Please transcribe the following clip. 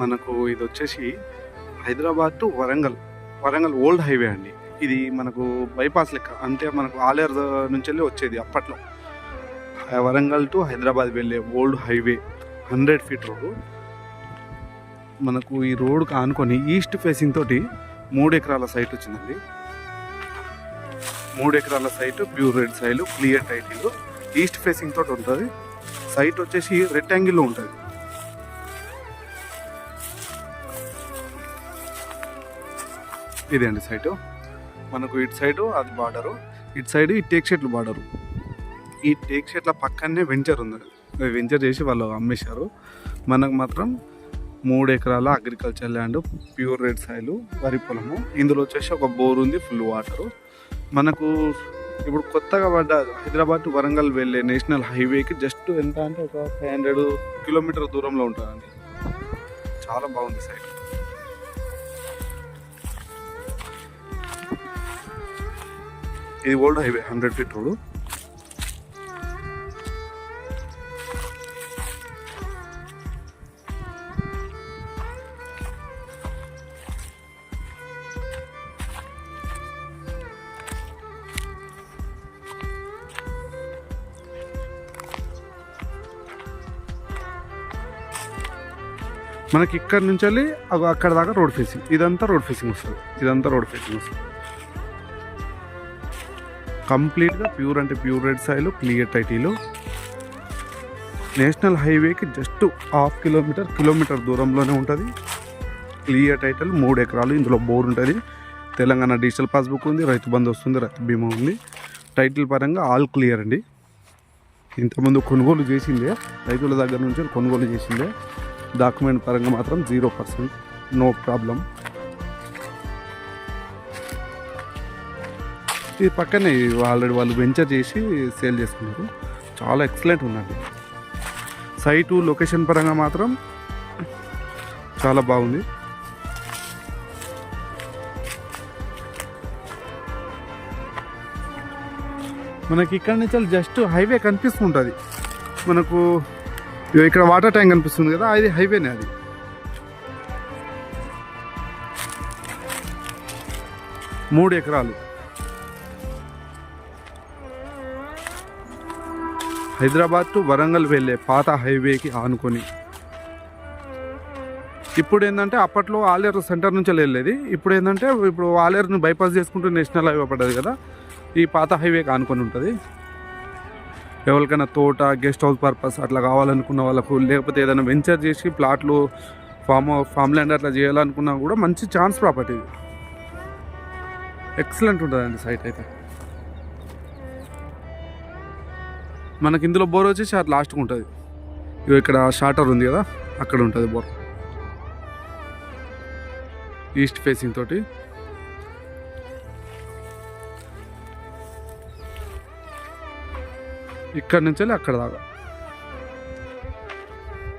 మనకు ఇది వచ్చేసి Hyderabad to Warangal. Warangal old highway అండి. ఇది మనకు బైపాస్ లెక్క. అంటే మనకు ఆలేరు నుంచి వెళ్ళి వచ్చేది అప్పట్లో. వరంగల్ టు హైదరాబాద్ వెళ్ళే old highway hundred feet road మనకు ఈ రోడ్కి ఆనుకొని ఈస్ట్ ఫేసింగ్ తోటి మూడు ఎకరాల సైట్ వచ్చిందండి. మూడు ఎకరాల site pure red soil clear title. East facing తోటి ఉంటుంది. సైట్ వచ్చేసి రెక్టాంగిల్లో ఉంటుంది. ఇదే అండి సైటు? మనకు ఇటు సైడు అది బార్డరు ఇటు సైడ్ ఈ టేక్ షెట్లు బార్డరు. ఈ టేక్ షెట్ల పక్కనే వెంచర్ ఉంది. వెంచర్ చేసి వాళ్ళు అమ్మేశారు. మనకు మాత్రం మూడు ఎకరాల agriculture land pure red soil వరి పొలము. ఇందులో వచ్చేసి ఒక బోర్ ఉంది ఫుల్ వాటరు. మనకు ఇప్పుడు కొత్తగా పడ్డ హైదరాబాద్ టు వరంగల్ వెళ్ళే నేషనల్ హైవేకి జస్ట్ ఎంత అంటే ఒక ఫైవ్ హండ్రెడ్ కిలోమీటర్ దూరంలో ఉంటుందండి. చాలా బాగుంది సైడ్ ఇది old highway hundred feet road. మనకి ఇక్కడ నుంచి వెళ్ళి అక్కడ దాకా రోడ్ ఫేసింగ్ ఇదంతా రోడ్ ఫేసింగ్ వస్తుంది. ఇదంతా రోడ్ ఫేసింగ్ వస్తుంది. కంప్లీట్గా ప్యూర్ అంటే pure red soil clear title. National హైవేకి జస్ట్ హాఫ్ కిలోమీటర్ కిలోమీటర్ దూరంలోనే ఉంటుంది. క్లియర్ టైటిల్ మూడు ఎకరాలు ఇందులో బోర్ ఉంటుంది. తెలంగాణ డిజిటల్ పాస్బుక్ ఉంది రైతు బంధు వస్తుంది రైతు బీమా ఉంది. టైటిల్ పరంగా ఆల్ క్లియర్ అండి. ఇంతకుముందు కొనుగోలు చేసిందే రైతుల దగ్గర నుంచి కొనుగోలు చేసిందే. డాక్యుమెంట్ పరంగా మాత్రం జీరో పర్సెంట్ నో ప్రాబ్లం ఇది పక్కనే ఆల్రెడీ వాళ్ళు వెంచర్ చేసి సేల్ చేసుకున్నారు. చాలా ఎక్సలెంట్ ఉందండి. సైటు లొకేషన్ పరంగా మాత్రం చాలా బాగుంది. మనకి ఇక్కడ నుంచి జస్ట్ హైవే కనిపిస్తుంటుంది. మనకు ఇగో ఇక్కడ వాటర్ ట్యాంక్ కనిపిస్తుంది కదా అది హైవేనే అది. మూడు ఎకరాలు. హైదరాబాద్ టు వరంగల్ వెళ్ళే పాత హైవేకి ఆనుకొని. ఇప్పుడు ఏంటంటే అప్పట్లో ఆలేరు సెంటర్ నుంచి వెళ్ళేది. ఇప్పుడు ఏంటంటే ఇప్పుడు ఆలేరుని బైపాస్ చేసుకుంటూ నేషనల్ హైవే పడ్డది కదా ఈ పాత హైవేకి ఆనుకొని ఉంటుంది. ఎవరికైనా తోట గెస్ట్ హౌస్ పర్పస్ అట్లా కావాలనుకున్న వాళ్ళకు లేకపోతే ఏదైనా వెంచర్ చేసి ప్లాట్లు ఫామ్ ఫామ్ ల్యాండ్ అట్లా చేయాలనుకున్నా కూడా మంచి ఛాన్స్ ప్రాపర్టీ ఎక్సలెంట్ ఉంటుందండి సైట్ అయితే. మనకి ఇందులో బోర్ వచ్చేసి అట్లా లాస్ట్కి ఉంటుంది. ఇవి ఇక్కడ షార్టర్ ఉంది కదా అక్కడ ఉంటుంది బోర్. ఈస్ట్ ఫేసింగ్ తోటి. ఇక్కడ నుంచి వెళ్ళి అక్కడ దాకా.